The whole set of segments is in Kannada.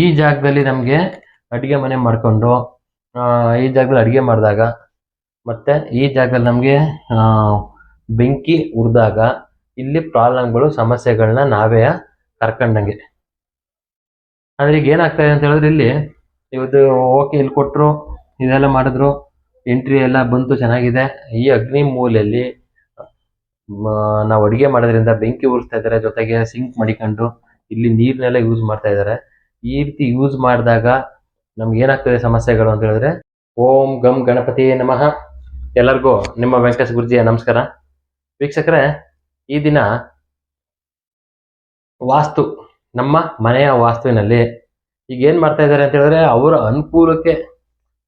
ಈ ಜಾಗದಲ್ಲಿ ನಮಗೆ ಅಡುಗೆ ಮನೆ ಮಾಡಿಕೊಂಡು ಈ ಜಾಗದಲ್ಲಿ ಅಡುಗೆ ಮಾಡಿದಾಗ ಮತ್ತೆ ಈ ಜಾಗದಲ್ಲಿ ನಮಗೆ ಬೆಂಕಿ ಉರಿದಾಗ ಇಲ್ಲಿ ಪ್ರಾಬ್ಲಮ್ಗಳು ಸಮಸ್ಯೆಗಳನ್ನ ನಾವೇ ಕರ್ಕೊಂಡಂಗೆ. ಆದರೆ ಈಗ ಏನಾಗ್ತದೆ ಅಂತ ಹೇಳಿದ್ರೆ ಇಲ್ಲಿ ಇವತ್ತು ಓಕೆ ಇಲ್ಲಿ ಕೊಟ್ಟರು ಇದೆಲ್ಲ ಮಾಡಿದ್ರು ಎಂಟ್ರಿ ಎಲ್ಲ ಬಂತು, ಚೆನ್ನಾಗಿದೆ. ಈ ಅಗ್ನಿ ಮೂಲೆಯಲ್ಲಿ ನಾವು ಅಡುಗೆ ಮಾಡೋದ್ರಿಂದ ಬೆಂಕಿ ಉರಿಸ್ತಾ ಇದ್ದಾರೆ ಜೊತೆಗೆ ಸಿಂಕ್ ಮಡಿಕೊಂಡು ಇಲ್ಲಿ ನೀರನ್ನೆಲ್ಲ ಯೂಸ್ ಮಾಡ್ತಾ ಇದ್ದಾರೆ ಈ ರೀತಿ ಯೂಸ್ ಮಾಡಿದಾಗ ನಮ್ಗೆ ಏನಾಗ್ತದೆ ಸಮಸ್ಯೆಗಳು ಅಂತ ಹೇಳಿದ್ರೆ, ಓಂ ಗಂ ಗಣಪತಿ ನಮಃ. ಎಲ್ಲರಿಗೂ ನಿಮ್ಮ ವೆಂಕಟೇಶ್ ಗುರುಜಿಯ ನಮಸ್ಕಾರ. ವೀಕ್ಷಕರೇ, ಈ ದಿನ ವಾಸ್ತು, ನಮ್ಮ ಮನೆಯ ವಾಸ್ತುವಿನಲ್ಲಿ ಈಗ ಏನ್ ಮಾಡ್ತಾ ಇದ್ದಾರೆ ಅಂತ ಹೇಳಿದ್ರೆ, ಅವರ ಅನುಕೂಲಕ್ಕೆ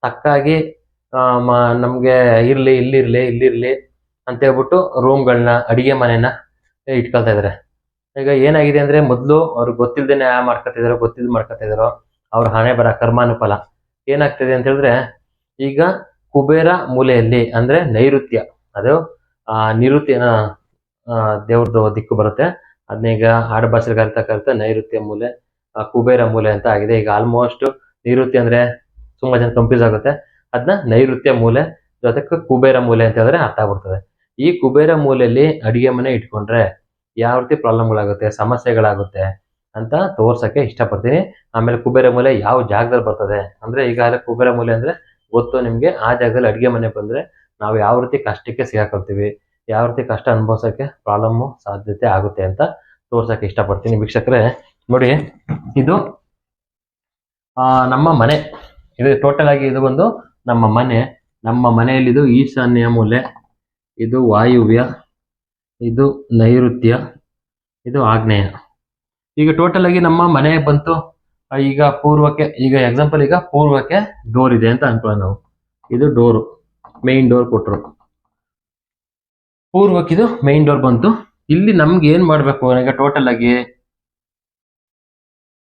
ತಕ್ಕಾಗಿ ನಮಗೆ ಇರಲಿ, ಇಲ್ಲಿರ್ಲಿ ಇಲ್ಲಿರ್ಲಿ ಅಂತ ಹೇಳ್ಬಿಟ್ಟು ರೂಮ್ಗಳನ್ನ ಅಡಿಗೆ ಮನೆನ ಇಟ್ಕೊಳ್ತಾ ಇದಾರೆ ಈಗ ಏನಾಗಿದೆ ಅಂದ್ರೆ ಮೊದಲು ಅವ್ರಿಗೆ ಗೊತ್ತಿಲ್ದೇನೆ ಮಾಡ್ಕೊತಿದಾರೋ ಗೊತ್ತಿದ್ದು ಮಾಡ್ಕೊತಿದಾರೋ ಅವ್ರ ಹಣೆ ಬರ ಕರ್ಮಾನುಫಲ. ಏನಾಗ್ತದೆ ಅಂತ ಹೇಳಿದ್ರೆ, ಈಗ ಕುಬೇರ ಮೂಲೆಯಲ್ಲಿ ಅಂದ್ರೆ ನೈಋತ್ಯ, ಅದು, ಆ ನಿರುತ್ಯನ ದೇವ್ರದ್ದು ದಿಕ್ಕು ಬರುತ್ತೆ. ಅದನ್ನೀಗ ಆಡು ಭಾಷೆಗೆ ಕರಿತಾ ನೈಋತ್ಯ ಮೂಲೆ ಕುಬೇರ ಮೂಲೆ ಅಂತ ಆಗಿದೆ. ಈಗ ಆಲ್ಮೋಸ್ಟ್ ನೈಋತ್ಯ ಅಂದ್ರೆ ತುಂಬಾ ಜನ ಕನ್ಫ್ಯೂಸ್ ಆಗುತ್ತೆ. ಅದನ್ನ ನೈಋತ್ಯ ಮೂಲೆ, ಜೊತೆಗೆ ಕುಬೇರ ಮೂಲೆ ಅಂತ ಹೇಳಿದ್ರೆ ಅರ್ಥ ಆಗ್ಬಿಡ್ತದೆ. ಈ ಕುಬೇರ ಮೂಲೆಯಲ್ಲಿ ಅಡಿಗೆ ಮನೆ ಇಟ್ಕೊಂಡ್ರೆ ಯಾವ ರೀತಿ ಪ್ರಾಬ್ಲಮ್ಗಳಾಗುತ್ತೆ ಸಮಸ್ಯೆಗಳಾಗುತ್ತೆ ಅಂತ ತೋರ್ಸಕ್ಕೆ ಇಷ್ಟಪಡ್ತೀನಿ. ಆಮೇಲೆ ಕುಬೇರ ಮೂಲೆ ಯಾವ ಜಾಗದಲ್ಲಿ ಬರ್ತದೆ? ಅಂದ್ರೆ ಈಗ ಕುಬೇರ ಮೂಲೆ ಅಂದ್ರೆ ಗೊತ್ತು ನಿಮ್ಗೆ. ಆ ಜಾಗದಲ್ಲಿ ಅಡಿಗೆ ಮನೆ ಬಂದ್ರೆ ನಾವು ಯಾವ ರೀತಿ ಕಷ್ಟಕ್ಕೆ ಸಿಗಾಕೊಳ್ತೀವಿ ಯಾವ ರೀತಿ ಕಷ್ಟ ಅನುಭವಿಸೋಕೆ ಪ್ರಾಬ್ಲಮ್ ಸಾಧ್ಯತೆ ಆಗುತ್ತೆ ಅಂತ ತೋರ್ಸಕ್ಕೆ ಇಷ್ಟಪಡ್ತೀನಿ ವೀಕ್ಷಕರೇ. ನೋಡಿ ಇದು ಆ, ನಮ್ಮ ಮನೆ. ಇದು ಟೋಟಲ್ ಆಗಿ ಇದು ಬಂದು ನಮ್ಮ ಮನೆ. ನಮ್ಮ ಮನೆಯಲ್ಲಿ ಇದು ಈಶಾನ್ಯ ಮೂಲೆ. ಇದು ವಾಯುವ್ಯ. ಇದು ನೈಋತ್ಯ, ಇದು ಆಗ್ನೇಯ. ಈಗ ಟೋಟಲ್ ಆಗಿ ನಮ್ಮ ಮನೆ ಬಂತು. ಈಗ ಪೂರ್ವಕ್ಕೆ, ಈಗ ಎಕ್ಸಾಂಪಲ್ ಈಗ ಪೂರ್ವಕ್ಕೆ ಡೋರ್ ಇದೆ ಅಂತ ಅನ್ಕೊಳ್ಳೋಣ ನಾವು. ಇದು ಡೋರು ಮೇನ್ ಡೋರ್ ಕೊಟ್ಟರು ಪೂರ್ವಕ್ಕೆ ಇದು ಮೇನ್ ಡೋರ್ ಬಂತು. ಇಲ್ಲಿ ನಮ್ಗೆ ಏನ್ ಮಾಡ್ಬೇಕು? ಈಗ ಟೋಟಲ್ ಆಗಿ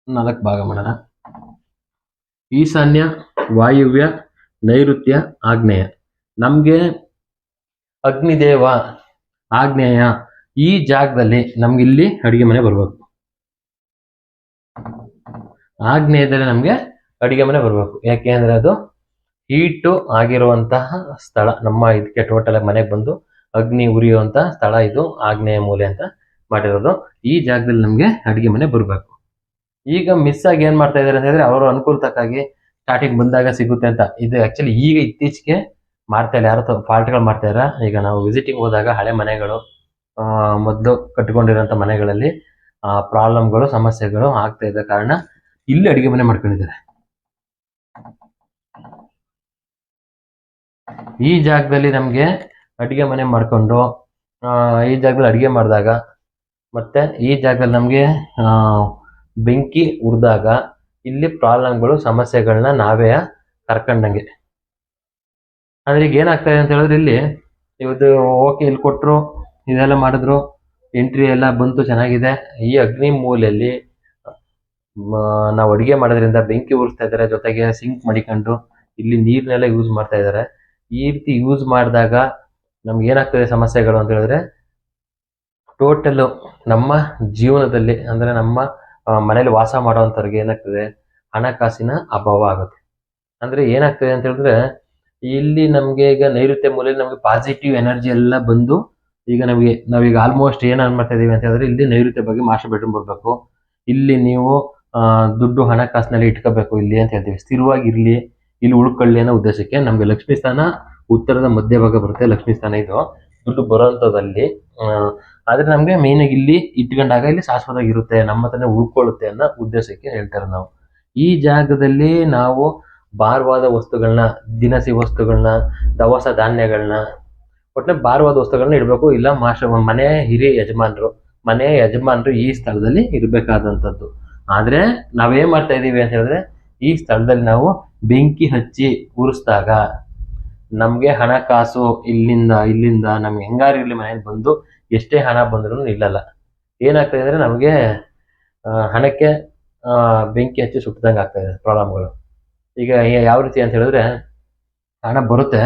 ನಾಲ್ಕು ಭಾಗ ಮಾಡೋಣ. ಈಶಾನ್ಯ, ವಾಯುವ್ಯ, ನೈಋತ್ಯ, ಆಗ್ನೇಯ. ನಮ್ಗೆ ಅಗ್ನಿದೇವ ಆಗ್ನೇಯ ಈ ಜಾಗದಲ್ಲಿ ನಮ್ಗೆ ಇಲ್ಲಿ ಅಡಿಗೆ ಮನೆ ಬರಬೇಕು. ಆಗ್ನೇಯದಲ್ಲಿ ನಮ್ಗೆ ಅಡಿಗೆ ಮನೆ ಬರ್ಬೇಕು. ಯಾಕೆ ಅಂದ್ರೆ ಅದು ಹೀಟು ಆಗಿರುವಂತಹ ಸ್ಥಳ. ನಮ್ಮ ಇದಕ್ಕೆ ಟೋಟಲ್ ಮನೆಗೆ ಬಂದು ಅಗ್ನಿ ಉರಿಯುವಂತಹ ಸ್ಥಳ ಇದು ಆಗ್ನೇಯ ಮೂಲೆ ಅಂತ ಮಾಡಿರೋದು. ಈ ಜಾಗದಲ್ಲಿ ನಮ್ಗೆ ಅಡಿಗೆ ಮನೆ ಬರ್ಬೇಕು. ಈಗ ಮಿಸ್ ಆಗಿ ಏನ್ ಮಾಡ್ತಾ ಇದಾರೆ ಅಂತ ಹೇಳಿದ್ರೆ ಅವರು ಅನುಕೂಲ ತಕ್ಕಾಗಿ ಸ್ಟಾರ್ಟಿಂಗ್ ಬಂದಾಗ ಸಿಗುತ್ತೆ ಅಂತ. ಇದು ಆ್ಯಕ್ಚುಲಿ ಈಗ ಇತ್ತೀಚೆಗೆ ಮಾಡ್ತಾ ಇಲ್ಲ ಯಾರು ಫಾಲ್ಟ್ಗಳು ಮಾಡ್ತಾ ಇರ ಈಗ ನಾವು ವಿಸಿಟಿಂಗ್ ಹೋದಾಗ ಹಳೆ ಮನೆಗಳು ಮೊದಲು ಕಟ್ಕೊಂಡಿರೋಂಥ ಮನೆಗಳಲ್ಲಿ ಪ್ರಾಬ್ಲಮ್ಗಳು ಸಮಸ್ಯೆಗಳು ಆಗ್ತಾ ಇದ್ದ ಕಾರಣ ಇಲ್ಲಿ ಅಡಿಗೆ ಮನೆ ಮಾಡ್ಕೊಂಡಿದ್ದಾರೆ. ಈ ಜಾಗದಲ್ಲಿ ನಮ್ಗೆ ಅಡಿಗೆ ಮನೆ ಮಾಡಿಕೊಂಡು ಈ ಜಾಗದಲ್ಲಿ ಅಡಿಗೆ ಮಾಡಿದಾಗ, ಮತ್ತೆ ಈ ಜಾಗದಲ್ಲಿ ನಮಗೆ ಬೆಂಕಿ ಉರಿದಾಗ, ಇಲ್ಲಿ ಪ್ರಾಬ್ಲಮ್ಗಳು ಸಮಸ್ಯೆಗಳನ್ನ ನಾವೇ ಕರ್ಕೊಂಡಂಗೆ. ಅಂದ್ರೆ ಈಗ ಏನಾಗ್ತದೆ ಅಂತ ಹೇಳಿದ್ರೆ ಇಲ್ಲಿ ಇವತ್ತು ಓಕೆ ಇಲ್ಲಿ ಕೊಟ್ಟರು ಇದೆಲ್ಲ ಮಾಡಿದ್ರು ಎಂಟ್ರಿ ಎಲ್ಲ ಬಂತು, ಚೆನ್ನಾಗಿದೆ. ಈ ಅಗ್ನಿ ಮೂಲೆಯಲ್ಲಿ ನಾವು ಅಡುಗೆ ಮಾಡೋದ್ರಿಂದ ಬೆಂಕಿ ಉರಿಸ್ತಾ ಇದ್ದಾರೆ ಜೊತೆಗೆ ಸಿಂಕ್ ಮಡಿಕೊಂಡು ಇಲ್ಲಿ ನೀರನ್ನೆಲ್ಲ ಯೂಸ್ ಮಾಡ್ತಾ ಇದ್ದಾರೆ ಈ ರೀತಿ ಯೂಸ್ ಮಾಡಿದಾಗ ನಮ್ಗೆ ಏನಾಗ್ತದೆ ಸಮಸ್ಯೆಗಳು ಅಂತ ಹೇಳಿದ್ರೆ ಟೋಟಲ್ ನಮ್ಮ ಜೀವನದಲ್ಲಿ, ಅಂದ್ರೆ ನಮ್ಮ ಮನೇಲಿ ವಾಸ ಮಾಡೋವಂಥವ್ರಿಗೆ ಏನಾಗ್ತದೆ, ಹಣಕಾಸಿನ ಅಭಾವ ಆಗುತ್ತೆ. ಅಂದ್ರೆ ಏನಾಗ್ತದೆ ಅಂತ ಹೇಳಿದ್ರೆ ಇಲ್ಲಿ ನಮಗೆ ಈಗ ನೈರುತ್ಯ ಮೂಲೆಯಲ್ಲಿ ನಮಗೆ ಪಾಸಿಟಿವ್ ಎನರ್ಜಿ ಎಲ್ಲ ಬಂದು ಈಗ ನಮಗೆ, ನಾವೀಗ ಆಲ್ಮೋಸ್ಟ್ ಏನ್ ಮಾಡ್ತಾ ಇದೀವಿ ಅಂತ ಹೇಳಿದ್ರೆ ಇಲ್ಲಿ ನೈರುತ್ಯ ಬಗ್ಗೆ ಮಾಸ್ಟರ್ ಬೆಡ್ರೂಮ್ ಬರ್ಬೇಕು. ಇಲ್ಲಿ ನೀವು ದುಡ್ಡು ಹಣಕಾಸಿನಲ್ಲಿ ಇಟ್ಕೋಬೇಕು ಇಲ್ಲಿ ಅಂತ ಹೇಳ್ತೀವಿ. ಸ್ಥಿರವಾಗಿ ಇರ್ಲಿ ಇಲ್ಲಿ ಉಳ್ಕೊಳ್ಳಿ ಅನ್ನೋ ಉದ್ದೇಶಕ್ಕೆ ನಮ್ಗೆ ಲಕ್ಷ್ಮೀ ಸ್ಥಾನ ಉತ್ತರದ ಮಧ್ಯಭಾಗ ಬರುತ್ತೆ, ಲಕ್ಷ್ಮೀ ಸ್ಥಾನ ಇದು. ದುಡ್ಡು ಬರೋಂಥದ್ದಲ್ಲಿ ಆದ್ರೆ ನಮ್ಗೆ ಮೇನ್ ಆಗಿ ಇಲ್ಲಿ ಇಟ್ಕೊಂಡಾಗ ಇಲ್ಲಿ ಶಾಶ್ವತವಾಗಿರುತ್ತೆ, ನಮ್ಮ ಹತ್ರನೇ ಉಳ್ಕೊಳ್ಳುತ್ತೆ ಅನ್ನೋ ಉದ್ದೇಶಕ್ಕೆ ಹೇಳ್ತಾರೆ ನಾವು. ಈ ಜಾಗದಲ್ಲಿ ನಾವು ಭಾರವಾದ ವಸ್ತುಗಳನ್ನ ದಿನಸಿ ವಸ್ತುಗಳನ್ನ ದವಸ ಧಾನ್ಯಗಳನ್ನ ಒಟ್ಟಿನ ಭಾರವಾದ ವಸ್ತುಗಳನ್ನ ಇಡಬೇಕು. ಇಲ್ಲ ಮಾಸ್ಟರ್ ಮನೆ ಹಿರಿಯ ಯಜಮಾನರು, ಮನೆ ಯಜಮಾನರು ಈ ಸ್ಥಳದಲ್ಲಿ ಇರಬೇಕಾದಂಥದ್ದು ಆದರೆ ನಾವೇನು ಮಾಡ್ತಾ ಇದ್ದೀವಿ ಅಂತ ಹೇಳಿದ್ರೆ, ಈ ಸ್ಥಳದಲ್ಲಿ ನಾವು ಬೆಂಕಿ ಹಚ್ಚಿ ಉರಿಸಿದಾಗ ನಮಗೆ ಹಣಕಾಸು ಇಲ್ಲಿಂದ ಇಲ್ಲಿಂದ, ನಮ್ಗೆ ಇರಲಿ ಮನೇಲಿ ಬಂದು ಎಷ್ಟೇ ಹಣ ಬಂದ್ರೂ ನಿಲ್ಲಲ್ಲ. ಏನಾಗ್ತದೆ ಅಂದರೆ ನಮಗೆ ಹಣಕ್ಕೆ ಬೆಂಕಿ ಹಚ್ಚಿ ಸುಟ್ಟದಂಗೆ ಆಗ್ತಾ ಇದೆ ಪ್ರಾಬ್ಲಮ್ಗಳು. ಈಗ ಯಾವ ರೀತಿ ಅಂತ ಹೇಳಿದ್ರೆ, ಹಣ ಬರುತ್ತೆ,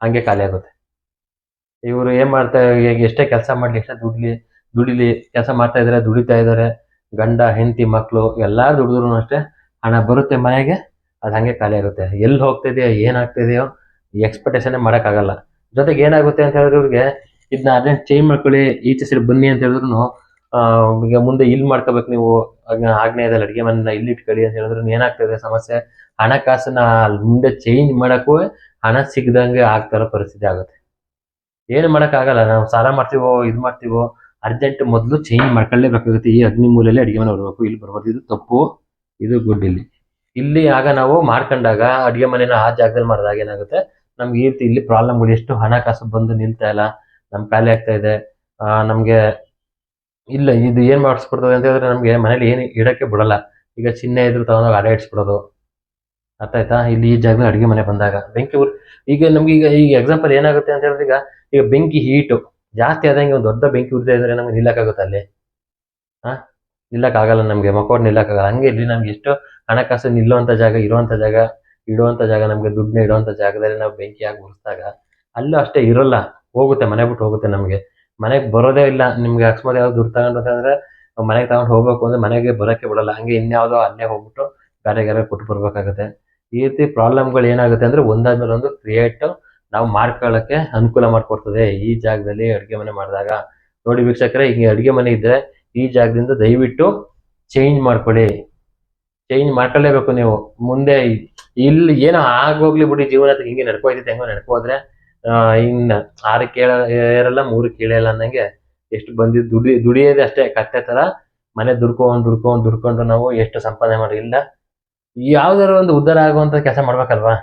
ಹಂಗೆ ಖಾಲಿ ಆಗುತ್ತೆ. ಇವರು ಏನ್ ಮಾಡ್ತಾ ಈಗ ಎಷ್ಟೇ ಕೆಲಸ ಮಾಡ್ಲಿ, ಎಷ್ಟೇ ದುಡ್ಲಿ ದುಡಿಲಿ, ಕೆಲಸ ಮಾಡ್ತಾ ಇದಾರೆ ದುಡಿತಾ ಇದ್ದಾರೆ, ಗಂಡ, ಹೆಂಡತಿ ಮಕ್ಕಳು ಎಲ್ಲಾರು ದುಡಿದ್ರು ಅಷ್ಟೇ ಹಣ ಬರುತ್ತೆ ಮನೆಗೆ, ಅದು ಹಾಗೆ ಖಾಲಿ ಆಗುತ್ತೆ. ಎಲ್ಲಿ ಹೋಗ್ತಿದೆಯೋ ಏನಾಗ್ತಿದೆಯೋ ಎಕ್ಸ್ಪೆಕ್ಟೇಷನ್ ಮಾಡೋಕ್ಕಾಗಲ್ಲ ಜೊತೆಗೆ ಏನಾಗುತ್ತೆ ಅಂತ ಹೇಳಿದ್ರೆ, ಇವ್ರಿಗೆ ಇದನ್ನ ಅರ್ಜೆಂಟ್ ಚೇಂಜ್ ಮಾಡ್ಕೊಳ್ಳಿ, ಈಚೆ ಸರಿ ಬನ್ನಿ ಅಂತ ಹೇಳಿದ್ರು ಈಗ ಮುಂದೆ ಇಲ್ಲಿ ಮಾಡ್ಕೋಬೇಕು ನೀವು. ಆಗ- ಆಗ್ನೇಯದಲ್ಲಿ ಅಡುಗೆ ಮನೆನ ಇಲ್ಲಿ ಇಟ್ಕೊಳ್ಳಿ ಅಂತ ಹೇಳಿದ್ರು ಏನಾಗ್ತದೆ ಸಮಸ್ಯೆ? ಹಣಕಾಸನ್ನ ಮುಂದೆ ಚೇಂಜ್ ಮಾಡೋಕ್ಕೂ ಹಣ ಸಿಗದಂಗೆ ಆಗ್ತಾರ ಪರಿಸ್ಥಿತಿ ಆಗುತ್ತೆ. ಏನು ಮಾಡೋಕ್ಕಾಗಲ್ಲ, ನಾವು ಸಾಲ ಮಾಡ್ತೀವೋ, ಇದು ಮಾಡ್ತೀವೋ ಅರ್ಜೆಂಟ್ ಮೊದಲು ಚೇಂಜ್ ಮಾಡ್ಕೊಳ್ಳೇಬೇಕಾಗುತ್ತೆ ಈ ಅಗ್ನಿ ಮೂಲೆಯಲ್ಲಿ ಅಡುಗೆ ಮನೆ ಬರಬೇಕು. ಇಲ್ಲಿ ಬರಬಾರ್ದು. ಇದು ತಪ್ಪು, ಇದು ಗುಡ್ ಇಲ್ಲಿ. ಇಲ್ಲಿ ಆಗ ನಾವು ಮಾಡ್ಕೊಂಡಾಗ ಅಡುಗೆ ಮನೆನ ಆ ಜಾಗದಲ್ಲಿ ಮಾಡಿದಾಗ ಏನಾಗುತ್ತೆ? ನಮ್ಗೆ ಈ ರೀತಿ ಇಲ್ಲಿ ಪ್ರಾಬ್ಲಮ್ಗಳು ಎಷ್ಟು ಹಣಕಾಸು ಬಂದು ನಿಲ್ತಾ ಇಲ್ಲ. ನಮ್ ಖಾಲಿ ಆಗ್ತಾ ಇದೆ. ನಮ್ಗೆ ಇಲ್ಲ, ಇದು ಏನು ಮಾಡಿಸ್ಬಿಡ್ತದೆ ಅಂತ ಹೇಳಿದ್ರೆ ನಮಗೆ ಮನೇಲಿ ಏನು ಇಡಕ್ಕೆ ಬಿಡಲ್ಲ. ಈಗ ಚಿಹ್ನೆ ಇದ್ರು ತಗೊಂಡೋಗಿ ಅಡ ಇಡ್ಸ್ಬಿಡೋದು. ಅರ್ಥ ಆಯ್ತಾ ಇಲ್ಲಿ ಈ ಜಾಗದಲ್ಲಿ ಅಡುಗೆ ಮನೆ ಬಂದಾಗ. ಬೆಂಕಿ ಉರ್ ಈಗ ನಮ್ಗೆ ಈಗ ಈಗ ಎಕ್ಸಾಂಪಲ್ ಏನಾಗುತ್ತೆ ಅಂತ ಹೇಳಿದ್ರೆ ಈಗ ಈಗ ಬೆಂಕಿ ಹೀಟು. ಜಾಸ್ತಿ ಆದಂಗೆ ಒಂದು ದೊಡ್ಡ ಬೆಂಕಿ ಉರಿತಾ ಇದ್ರೆ ನಮ್ಗೆ ನಿಲ್ಲಕ್ಕಾಗುತ್ತೆ ಅಲ್ಲಿ? ಹಾ ನಿಲ್ಲಕ್ಕಾಗಲ್ಲ ನಮಗೆ. ಮಕ್ಕೋಡ್ ನಿಲ್ಲಕ್ಕಾಗಲ್ಲ. ಹಂಗೆ ಇಲ್ಲಿ ನಮ್ಗೆ ಎಷ್ಟು ಹಣಕಾಸು ನಿಲ್ಲುವಂತ ಜಾಗ, ಇರುವಂತ ಜಾಗ, ಇಡುವಂತ ಜಾಗ, ನಮಗೆ ದುಡ್ಡನ್ನ ಇಡುವಂತ ಜಾಗದಲ್ಲಿ ನಾವು ಬೆಂಕಿ ಆಗಿ ಉರಿಸಿದಾಗ ಅಲ್ಲೂ ಅಷ್ಟೇ ಇರೋಲ್ಲ. ಹೋಗುತ್ತೆ, ಮನೆ ಬಿಟ್ಟು ಹೋಗುತ್ತೆ ನಮ್ಗೆ. ಮನೆಗೆ ಬರೋದೇ ಇಲ್ಲ. ನಿಮ್ಗೆ ಅಕಸ್ಮಾತ್ ಯಾವ್ದು ದುಡ್ಡು ಅಂತಂದ್ರೆ ಮನೆಗೆ ತಗೊಂಡು ಹೋಗ್ಬೇಕು ಅಂದ್ರೆ ಮನೆಗೆ ಬರೋಕೆ ಬಿಡಲ್ಲ. ಹಂಗೆ ಇನ್ಯಾವುದೋ ಅಲ್ಲೇ ಹೋಗ್ಬಿಟ್ಟು ಬೇರೆ ಯಾರು ಕೊಟ್ಟು ಬರ್ಬೇಕಾಗತ್ತೆ. ಈ ರೀತಿ ಪ್ರಾಬ್ಲಮ್ಗಳು ಏನಾಗುತ್ತೆ ಅಂದ್ರೆ ಒಂದಾದ್ಮೇಲೆ ಒಂದು ಕ್ರಿಯೇಟ್ ನಾವು ಮಾಡ್ಕೊಳ್ಳೋಕ್ಕೆ ಅನುಕೂಲ ಮಾಡಿಕೊಡ್ತದೆ. ಈ ಜಾಗದಲ್ಲಿ ಅಡುಗೆ ಮನೆ ಮಾಡಿದಾಗ. ನೋಡಿ ವೀಕ್ಷಕರೇ, ಹಿಂಗೆ ಅಡುಗೆ ಮನೆ ಇದ್ರೆ ಈ ಜಾಗದಿಂದ ದಯವಿಟ್ಟು ಚೇಂಜ್ ಮಾಡ್ಕೊಳ್ಳಿ. ಚೇಂಜ್ ಮಾಡ್ಕೊಳ್ಳೇಬೇಕು ನೀವು. ಮುಂದೆ ಇಲ್ಲಿ ಏನೋ ಆಗೋಗ್ಲಿ ಬಿಡಿ. ಜೀವನ ಹಿಂಗೆ ನಡ್ಕೋಯ್ತೈತೆ ಹೆಂಗೋ ನಡ್ಕೋದ್ರೆ ಇನ್ನ ಆರು ಕೇಳ, ಏರಲ್ಲ, ಮೂರು ಕೇಳಲ್ಲ ಅನ್ನಂಗೆ ಎಷ್ಟು ಬಂದಿದ್ದು ದುಡಿ, ದುಡಿಯೋದೇ ಅಷ್ಟೇ ಕತ್ತೆ ತರ ಮನೆ ದುಡ್ಕೊಂಡು ದುಡ್ಕೊಂಡು ದುಡ್ಕೊಂಡು ನಾವು ಎಷ್ಟು ಸಂಪಾದನೆ ಮಾಡಿ, ಇಲ್ಲ ಯಾವ್ದಾದ್ರು ಒಂದು ಉದ್ದಾರ ಆಗುವಂತ ಕೆಲಸ ಮಾಡ್ಬೇಕಲ್ವಾ?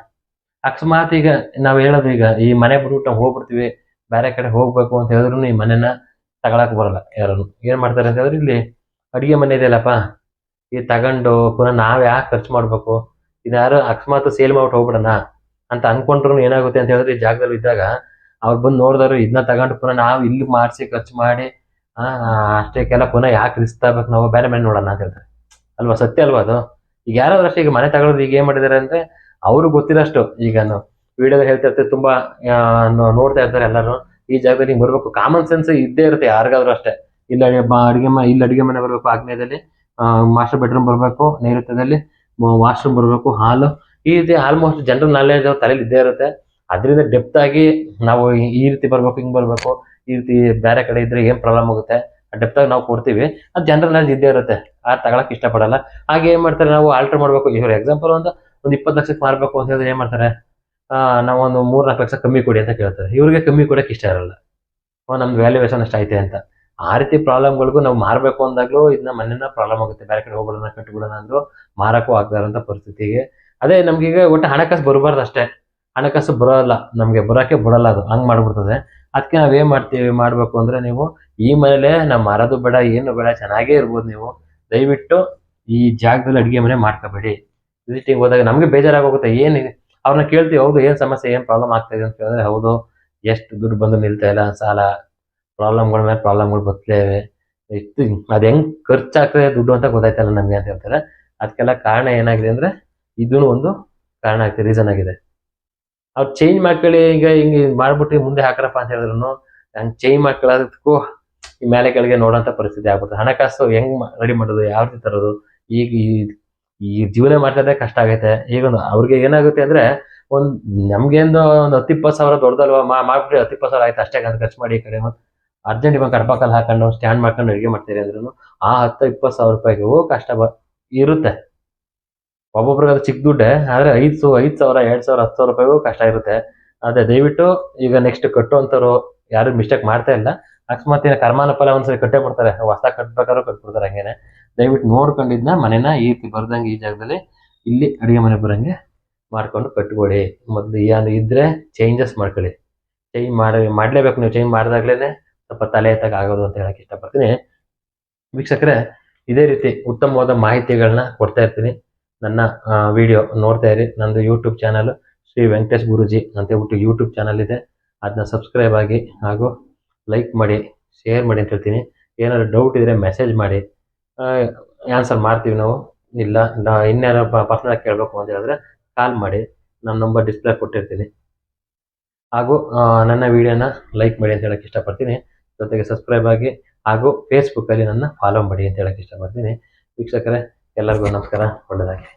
ಅಕಸ್ಮಾತ್ ಈಗ ನಾವ್ ಹೇಳೋದು ಈಗ ಈ ಮನೆ ಬಿಟ್ಬಿಟ್ಟು ನಾವು ಹೋಗ್ಬಿಡ್ತೀವಿ ಬೇರೆ ಕಡೆ ಹೋಗ್ಬೇಕು ಅಂತ ಹೇಳಿದ್ರು ಈ ಮನೆನ ತಗೊಳಕ್ ಬರಲ್ಲ ಯಾರು ಏನ್ ಮಾಡ್ತಾರೆ ಅಂತ ಹೇಳಿದ್ರೆ ಇಲ್ಲಿ ಅಡಿಗೆ ಮನೆ ಇದೆಯಲ್ಲಪ್ಪ, ಈ ತಗೊಂಡು ಪುನಃ ನಾವ್ ಯಾಕೆ ಖರ್ಚು ಮಾಡ್ಬೇಕು? ಇದಾರು ಅಕಸ್ಮಾತ್ ಸೇಲ್ ಮಾಡ್ಬಿಟ್ಟು ಹೋಗ್ಬಿಡೋಣ? ಅಂತ ಅನ್ಕೊಂಡ್ರು ಏನಾಗುತ್ತೆ ಅಂತ ಹೇಳಿದ್ರೆ ಈ ಜಾಗದಲ್ಲಿ ಇದ್ದಾಗ ಅವ್ರು ಬಂದು ನೋಡಿದ್ರು ಇದನ್ನ ತಗೊಂಡು ಪುನಃ ನಾವು ಇಲ್ಲಿ ಮಾಡಿಸಿ ಖರ್ಚು ಮಾಡಿ ಅಷ್ಟಕ್ಕೆಲ್ಲ ಪುನಃ ಯಾಕೆ ರಿಸ್ಕ್ ತಗೋಬೇಕು ನಾವು ಬೇರೆ ಮನೆ ನೋಡೋಣ ಅಂತ ಹೇಳ್ತಾರೆ. ಅಲ್ವಾ? ಸತ್ಯ ಅಲ್ವಾ ಅದು? ಈಗ ಯಾರಾದ್ರೂ ಅಷ್ಟೇ ಈಗ ಮನೆ ತಗೊಳ್ಳೋದು ಈಗ ಏನ್ ಮಾಡಿದ್ದಾರೆ ಅಂದ್ರೆ ಅವ್ರಿಗೆ ಗೊತ್ತಿರೋಷ್ಟು ಈಗ ವಿಡಿಯೋದಲ್ಲಿ ಹೇಳ್ತಾ ಇರ್ತಾರೆ ತುಂಬಾ ನೋಡ್ತಾ ಇರ್ತಾರೆ ಎಲ್ಲರೂ. ಈ ಜಾಗದಲ್ಲಿ ಹಿಂಗೆ ಬರ್ಬೇಕು. ಕಾಮನ್ ಸೆನ್ಸ್ ಇದ್ದೇ ಇರುತ್ತೆ ಯಾರಿಗಾದ್ರೂ ಅಷ್ಟೇ. ಇಲ್ಲ ಅಡಿಗೆ ಮ ಇಲ್ಲಿ, ಅಡಿಗೆ ಮನೆ ಬರಬೇಕು ಆಗ್ನೇಯದಲ್ಲಿ ಮಾಸ್ಟರ್ ಬೆಡ್ರೂಮ್ ಬರಬೇಕು ನೈಋತ್ಯದಲ್ಲಿ ವಾಶ್ರೂಮ್ ಬರಬೇಕು ಹಾಲು ಈ ರೀತಿ ಆಲ್ಮೋಸ್ಟ್ ಜನರಲ್ ನಾಲೆಜ್ ತಲೆಯಲ್ಲಿ ಇದ್ದೇ ಇರುತ್ತೆ. ಅದರಿಂದ ಡೆಪ್ತ್ ಆಗಿ ನಾವು ಈ- ರೀತಿ ಬರ್ಬೇಕು, ಹಿಂಗ್ ಬರ್ಬೇಕು, ಈ ರೀತಿ ಬೇರೆ ಕಡೆ ಇದ್ರೆ ಏನ್ ಪ್ರಾಬ್ಲಮ್ ಆಗುತ್ತೆ ಡೆಪ್ತ್ ಆಗಿ ನಾವು ಕೊಡ್ತೀವಿ. ಅದು ಜನರಲ್ ನಾಲೆಜ್ ಇದ್ದೇ ಇರುತ್ತೆ. ಆ ತಗೊಳಕ್ ಇಷ್ಟಪಡಲ್ಲ. ಹಾಗೆ ಏನ್ ಮಾಡ್ತಾರೆ ನಾವು ಆಲ್ಟರ್ ಮಾಡ್ಬೇಕು. ಇವ್ರ ಎಕ್ಸಾಂಪಲ್ ಒಂದು ಒಂದು ಇಪ್ಪತ್ತು ಲಕ್ಷಕ್ಕೆ ಮಾರಬೇಕು ಅಂತ ಹೇಳಿದ್ರೆ ಏನ್ ಮಾಡ್ತಾರೆ? ನಾವು ಒಂದು ಮೂರ್ ನಾಲ್ಕು ಲಕ್ಷ ಕಮ್ಮಿ ಕೊಡಿ ಅಂತ ಕೇಳ್ತಾರೆ. ಇವ್ರಿಗೆ ಕಮ್ಮಿ ಕೊಡಕ್ಕೆ ಇಷ್ಟ ಇರಲ್ಲ. ನಮ್ದು ವ್ಯಾಲ್ಯೂಯೇಷನ್ ಅಷ್ಟು ಐತೆ ಅಂತ. ಆ ರೀತಿ ಪ್ರಾಬ್ಲಮ್ಗಳಿಗೂ ನಾವು ಮಾರಬೇಕು ಅಂದಾಗ್ಲೂ ಇದನ್ನ ಮನೇನ ಪ್ರಾಬ್ಲಮ್ ಆಗುತ್ತೆ. ಬೇರೆ ಕಡೆ ಹೋಗ್ಬಿಡೋಣ, ಕಟ್ಬಿಡೋಣ ಅಂದ್ರು ಮಾರಕ್ಕೂ ಆಗ್ತಾರಂತ ಪರಿಸ್ಥಿತಿಗೆ ಅದೇ ನಮ್ಗೀಗ ಒಟ್ಟು ಹಣಕಾಸು ಬರಬಾರ್ದು ಅಷ್ಟೇ. ಹಣಕಾಸು ಬರೋಲ್ಲ, ನಮಗೆ ಬರೋಕೆ ಬಿಡಲ್ಲ ಅದು. ಹಂಗೆ ಮಾಡ್ಬಿಡ್ತದೆ. ಅದಕ್ಕೆ ನಾವ್ ಏನ್ ಮಾಡ್ತೀವಿ, ಮಾಡಬೇಕು ಅಂದ್ರೆ ನೀವು ಈ ಮನೇಲೆ ನಾವು ಮರದು ಬೇಡ, ಏನು ಬೇಡ, ಚೆನ್ನಾಗೇ ಇರ್ಬೋದು ನೀವು. ದಯವಿಟ್ಟು ಈ ಜಾಗದಲ್ಲಿ ಅಡಿಗೆ ಮನೆ ಮಾಡ್ಕೋಬೇಡಿ. ವಿಸಿಟಿಂಗ್ ಹೋದಾಗ ನಮಗೆ ಬೇಜಾರಾಗೋಗುತ್ತೆ. ಏನು? ಅವ್ರನ್ನ ಕೇಳ್ತೀವಿ, ಹೌದು, ಏನು ಸಮಸ್ಯೆ, ಏನು ಪ್ರಾಬ್ಲಮ್ ಆಗ್ತಾ ಇದೆ ಅಂತ ಕೇಳಿದ್ರೆ, ಹೌದು, ಎಷ್ಟು ದುಡ್ಡು ಬಂದು ನಿಲ್ತಾ ಇಲ್ಲ, ಸಾಲ ಪ್ರಾಬ್ಲಮ್ಗಳ ಮೇಲೆ ಪ್ರಾಬ್ಲಮ್ಗಳು ಬರ್ತೇವೆ ಇತ್ತು, ಅದ್ ಹೆಂಗ್ ಖರ್ಚಾಗ್ತದೆ ದುಡ್ಡು ಅಂತ ಗೊತ್ತಾಯ್ತಲ್ಲ ನಮಗೆ ಅಂತ ಹೇಳ್ತಾರೆ. ಅದಕ್ಕೆಲ್ಲ ಕಾರಣ ಏನಾಗಿದೆ ಅಂದ್ರೆ ಇದೂ ಒಂದು ಕಾರಣ ಆಗ್ತದೆ ರೀಸನ್ ಆಗಿದೆ. ಅವ್ರು ಚೇಂಜ್ ಮಾಡ್ಕೊಳ್ಳಿ ಈಗ ಹಿಂಗೆ ಮಾಡ್ಬಿಟ್ಟು ಮುಂದೆ ಹಾಕ್ರಪ್ಪ ಅಂತ ಹೇಳಿದ್ರು ಹಂಗೆ ಚೇಂಜ್ ಮಾಡ್ಕೊಳ್ಳೋದಕ್ಕೂ ಈ ಮೇಲೆ ಕೆಳಗೆ ನೋಡೋಂಥ ಪರಿಸ್ಥಿತಿ ಆಗ್ಬಿಡ್ತದೆ. ಹಣಕಾಸು ಹೆಂಗ್ ರೆಡಿ ಮಾಡೋದು, ಯಾವ ರೀತಿ ತರೋದು, ಈಗ ಈ ಜೀವನ ಮಾಡ್ತಾ ಕಷ್ಟ ಆಗೈತೆ. ಈಗ ಅವ್ರಿಗೆ ಏನಾಗುತ್ತೆ ಅಂದ್ರೆ, ಒಂದ್ ನಮ್ಗೇನು ಒಂದು ಹತ್ತು ಇಪ್ಪತ್ತು ಸಾವಿರ ದೊಡ್ಡದಲ್ವಾ ಹತ್ತು ಇಪ್ಪತ್ತು ಸಾವಿರ ಆಯ್ತು ಅಷ್ಟೇ ಅಂತ ಖರ್ಚು ಮಾಡಿ ಈ ಕಡೆ ಅರ್ಜೆಂಟ್ ಇವಾಗ ಕಡಪಾಕಲ್ಲಿ ಹಾಕೊಂಡು, ಸ್ಟ್ಯಾಂಡ್ ಮಾಡ್ಕೊಂಡು ಅಡುಗೆ ಮಾಡ್ತೀರಿ ಅಂದ್ರೂ ಆ ಹತ್ತು ಇಪ್ಪತ್ತು ಸಾವಿರ ರೂಪಾಯಿಗೂ ಕಷ್ಟ ಬ, ಇರುತ್ತೆ. ಒಬ್ಬೊಬ್ರಿಗೆ ಅದು ಚಿಕ್ಕ ದುಡ್ಡೆ, ಆದರೆ ಐದು ಸು, ಐದು ಸಾವಿರ, ಎರಡು ಸಾವಿರ, ಹತ್ತು ಸಾವಿರ ರೂಪಾಯಿಗೂ ಕಷ್ಟ ಇರುತ್ತೆ. ಅದೇ ದಯವಿಟ್ಟು ಈಗ ನೆಕ್ಸ್ಟ್ ಕಟ್ಟುವಂಥವ್ರು ಯಾರು ಮಿಸ್ಟೇಕ್ ಮಾಡ್ತಾ ಇಲ್ಲ. ಅಕಸ್ಮಾತ್ ಏನು ಕರ್ಮಾನ ಫಲ ಒಂದ್ಸರಿ ಕಟ್ಟೇ ಬಿಡ್ತಾರೆ. ಹೊಸ ಕಟ್ಬೇಕಾದ್ರೂ ಕಟ್ಬಿಡ್ತಾರೆ ಹಂಗೇನೆ. ದಯವಿಟ್ಟು ನೋಡ್ಕೊಂಡಿದ್ನ ಮನೆನ ಈ ರೀತಿ ಬರ್ದಂಗೆ ಈ ಜಾಗದಲ್ಲಿ ಇಲ್ಲಿ ಅಡುಗೆ ಮನೆ ಬರಂಗೆ ಮಾಡ್ಕೊಂಡು ಕಟ್ಕೊಳ್ಳಿ ಮೊದಲು ಏನು ಇದ್ರೆ ಚೇಂಜಸ್ ಮಾಡ್ಕೊಳ್ಳಿ. ಚೇಂಜ್ ಮಾಡಿ, ಮಾಡಲೇಬೇಕು ನೀವು ಚೇಂಜ್ ಮಾಡಿದಾಗ್ಲೇ ಸ್ವಲ್ಪ ತಲೆ ಆಗೋದು ಅಂತ ಹೇಳಕ್ ಇಷ್ಟಪಡ್ತೀನಿ. ವೀಕ್ಷಕರೇ, ಇದೇ ರೀತಿ ಉತ್ತಮವಾದ ಮಾಹಿತಿಗಳನ್ನ ಕೊಡ್ತಾ ಇರ್ತೀನಿ. ನನ್ನ ವಿಡಿಯೋ ನೋಡ್ತಾ ಇರಿ. ನಂದು ಯೂಟ್ಯೂಬ್ ಚಾನಲ್ ಶ್ರೀ ವೆಂಕಟೇಶ್ ಗುರುಜಿ ಅಂತ ಹೇಳ್ಬಿಟ್ಟು ಯೂಟ್ಯೂಬ್ ಚಾನಲ್ ಇದೆ. ಅದನ್ನ ಸಬ್ಸ್ಕ್ರೈಬ್ ಆಗಿ ಹಾಗೂ ಲೈಕ್ ಮಾಡಿ ಶೇರ್ ಮಾಡಿ ಅಂತ ಹೇಳ್ತೀನಿ. ಏನಾದ್ರು ಡೌಟ್ ಇದ್ರೆ ಮೆಸೇಜ್ ಮಾಡಿ. ಆನ್ಸರ್ ಮಾಡ್ತೀವಿ ನಾವು. ಇಲ್ಲ ಇನ್ಯಾರ ಪರ್ಸನಲ್ ಕೇಳಬೇಕು ಅಂತ ಹೇಳಿದ್ರೆ ಕಾಲ್ ಮಾಡಿ. ನಮ್ಮ ನಂಬರ್ ಡಿಸ್ಪ್ಲೇ ಕೊಟ್ಟಿರ್ತೀನಿ. ಹಾಗೂ ನನ್ನ ವಿಡಿಯೋನ ಲೈಕ್ ಮಾಡಿ ಅಂತ ಹೇಳಕ್ಕೆ ಇಷ್ಟಪಡ್ತೀನಿ. ಜೊತೆಗೆ ಸಬ್ಸ್ಕ್ರೈಬ್ ಆಗಿ ಹಾಗೂ ಫೇಸ್ಬುಕ್ಕಲ್ಲಿ ನನ್ನ ಫಾಲೋ ಮಾಡಿ ಅಂತ ಹೇಳಕ್ಕೆ ಇಷ್ಟಪಡ್ತೀನಿ. ವೀಕ್ಷಕರೇ ಎಲ್ಲರಿಗೂ ನಮಸ್ಕಾರ ಒಳ್ಳೆಯದಾಗಿ